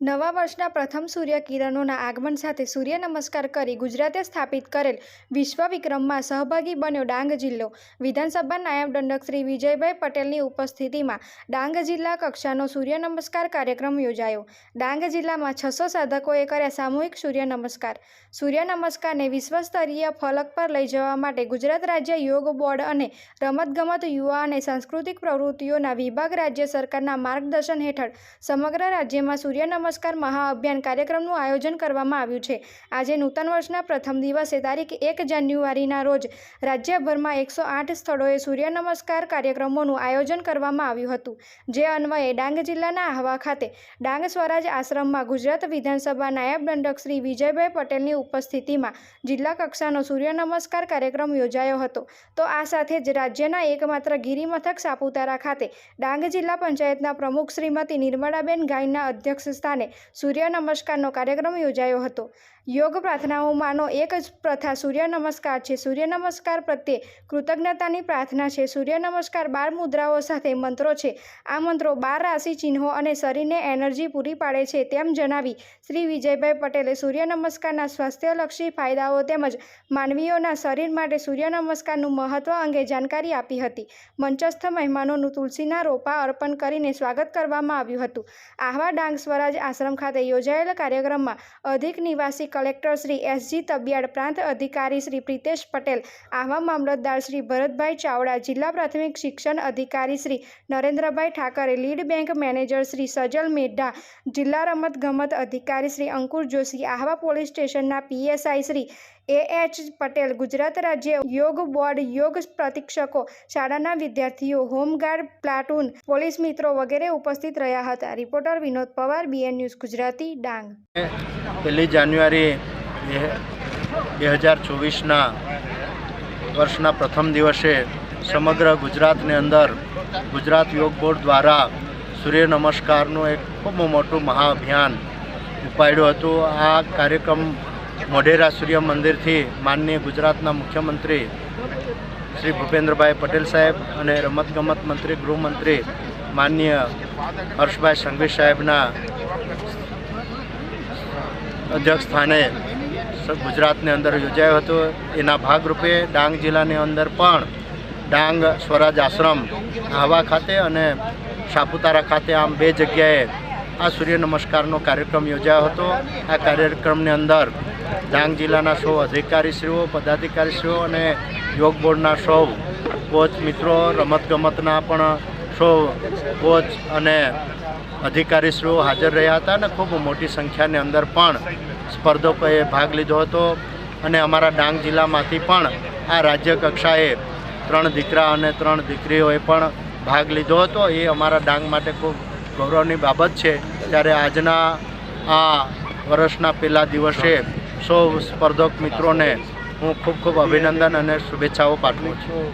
નવા વર્ષના પ્રથમ સૂર્યકિરણોના આગમન સાથે સૂર્ય નમસ્કાર કરી ગુજરાતે સ્થાપિત કરેલ વિશ્વ વિક્રમમાં સહભાગી બન્યો ડાંગ જિલ્લો. વિધાનસભા નાયબ દંડક શ્રી વિજયભાઈ પટેલની ઉપસ્થિતિમાં ડાંગ જિલ્લા કક્ષાનો સૂર્ય નમસ્કાર કાર્યક્રમ યોજાયો. ડાંગ જિલ્લામાં છસો સાધકોએ કર્યા સામૂહિક સૂર્ય નમસ્કાર. સૂર્ય નમસ્કારને વિશ્વસ્તરીય ફલક પર લઈ જવા માટે ગુજરાત રાજ્ય યોગ બોર્ડ અને રમતગમત યુવા અને સાંસ્કૃતિક પ્રવૃત્તિઓના વિભાગ રાજ્ય સરકારના માર્ગદર્શન હેઠળ સમગ્ર રાજ્યમાં સૂર્ય નમસ્કાર મહાઅભિયાન કાર્યક્રમનું આયોજન કરવામાં આવ્યું છે. આજે નૂતન વર્ષના પ્રથમ દિવસે તારીખ એક જાન્યુઆરીના રોજ રાજ્યભરમાં એકસો આઠ સ્થળોએ સૂર્ય નમસ્કાર કાર્યક્રમોનું આયોજન કરવામાં આવ્યું હતું. જે અન્વયે ડાંગ જિલ્લાના આહવા ખાતે ડાંગ સ્વરાજ આશ્રમમાં ગુજરાત વિધાનસભા નાયબ દંડક શ્રી વિજયભાઈ પટેલની ઉપસ્થિતિમાં જિલ્લા કક્ષાનો સૂર્ય નમસ્કાર કાર્યક્રમ યોજાયો હતો. તો આ સાથે જ રાજ્યના એકમાત્ર ગિરિમથક સાપુતારા ખાતે ડાંગ જિલ્લા પંચાયતના પ્રમુખ શ્રીમતી નિર્મળાબેન ગાયના અધ્યક્ષ સ્થાને સૂર્ય નમસ્કારનો કાર્યક્રમ યોજાયો હતો. યોગ પ્રાર્થનાઓમાંનો એક જ પ્રથા સૂર્ય નમસ્કાર છે. સૂર્ય નમસ્કાર પ્રત્યે કૃતજ્ઞતાની પ્રાર્થના છે. સૂર્ય નમસ્કાર બાર મુદ્રાઓ સાથે મંત્રો છે. આ મંત્રો બાર રાશિ ચિહ્નો અને શરીરને એનર્જી પૂરી પાડે છે તેમ જણાવી શ્રી વિજયભાઈ પટેલે સૂર્ય નમસ્કારના સ્વાસ્થ્યલક્ષી ફાયદાઓ તેમજ માનવીઓના શરીર માટે સૂર્ય નમસ્કારનું મહત્વ અંગે જાણકારી આપી હતી. મંચસ્થ મહેમાનોનું તુલસીના રોપા અર્પણ કરીને સ્વાગત કરવામાં આવ્યું હતું. આહવા ડાંગ સ્વરાજ આશ્રમ ખાતે યોજાયેલા કાર્યક્રમમાં અધિક નિવાસી કલેક્ટર શ્રી એસજી તબિયાડ પ્રાંત અધિકારી શ્રી પ્રિતેશ પટેલ, આહવા મામલતદાર શ્રી ભરતભાઈ ચાવડા, જિલ્લા પ્રાથમિક શિક્ષણ અધિકારી Shri Narendrabhai Thakare, lead bank manager Shri Sajal Medha, જિલ્લા રમત ગમત અધિકારી શ્રી અંકુર જોશી, આહવા પોલીસ સ્ટેશનના PSI Shri A H Patel, Gujarat રાજ્ય યોગ બોર્ડ યોગ પ્રશિક્ષકો શાળાના વિદ્યાર્થીઓ, હોમગાર્ડ પ્લાટૂન, પોલીસ મિત્રો વગેરે ઉપસ્થિત રહ્યા હતા. Reporter Vinod Pawar BN news Gujarati Dang. પહેલી જાન્યુઆરી બે હજાર ચોવીસના વર્ષના પ્રથમ દિવસે સમગ્ર ગુજરાતની અંદર ગુજરાત યોગ બોર્ડ દ્વારા સૂર્ય નમસ્કારનું એક ખૂબ મોટું મહાઅભિયાન ઉપાડ્યું હતું. આ કાર્યક્રમ મોઢેરા સૂર્ય મંદિરથી માનનીય ગુજરાતના મુખ્યમંત્રી શ્રી ભૂપેન્દ્રભાઈ પટેલ સાહેબ અને રમતગમત મંત્રી, ગૃહમંત્રી માનનીય હર્ષભાઈ સંઘવી સાહેબના અધ્યક્ષ સ્થાને ગુજરાતની અંદર યોજાયો હતો. એના ભાગરૂપે ડાંગ જિલ્લાની અંદર પણ ડાંગ સ્વરાજ આશ્રમ આહવા ખાતે અને સાપુતારા ખાતે આમ બે જગ્યાએ આ સૂર્ય નમસ્કારનો કાર્યક્રમ યોજાયો હતો. આ કાર્યક્રમની અંદર ડાંગ જિલ્લાના સૌ અધિકારીશ્રીઓ, પદાધિકારીશ્રીઓ અને યોગ બોર્ડના સૌ કોચ મિત્રો, રમતગમતના પણ સૌ કોચ અને અધિકારીશ્રીઓ હાજર રહ્યા હતા અને ખૂબ મોટી સંખ્યાની અંદર પણ સ્પર્ધકોએ ભાગ લીધો હતો અને અમારા ડાંગ જિલ્લામાંથી પણ આ રાજ્ય કક્ષાએ ત્રણ દીકરા અને ત્રણ દીકરીઓએ પણ ભાગ લીધો હતો. એ અમારા ડાંગ માટે ખૂબ ગૌરવની બાબત છે. ત્યારે આજના આ વર્ષના પહેલા દિવસે સૌ સ્પર્ધક મિત્રોને હું ખૂબ ખૂબ અભિનંદન અને શુભેચ્છાઓ પાઠવું છું.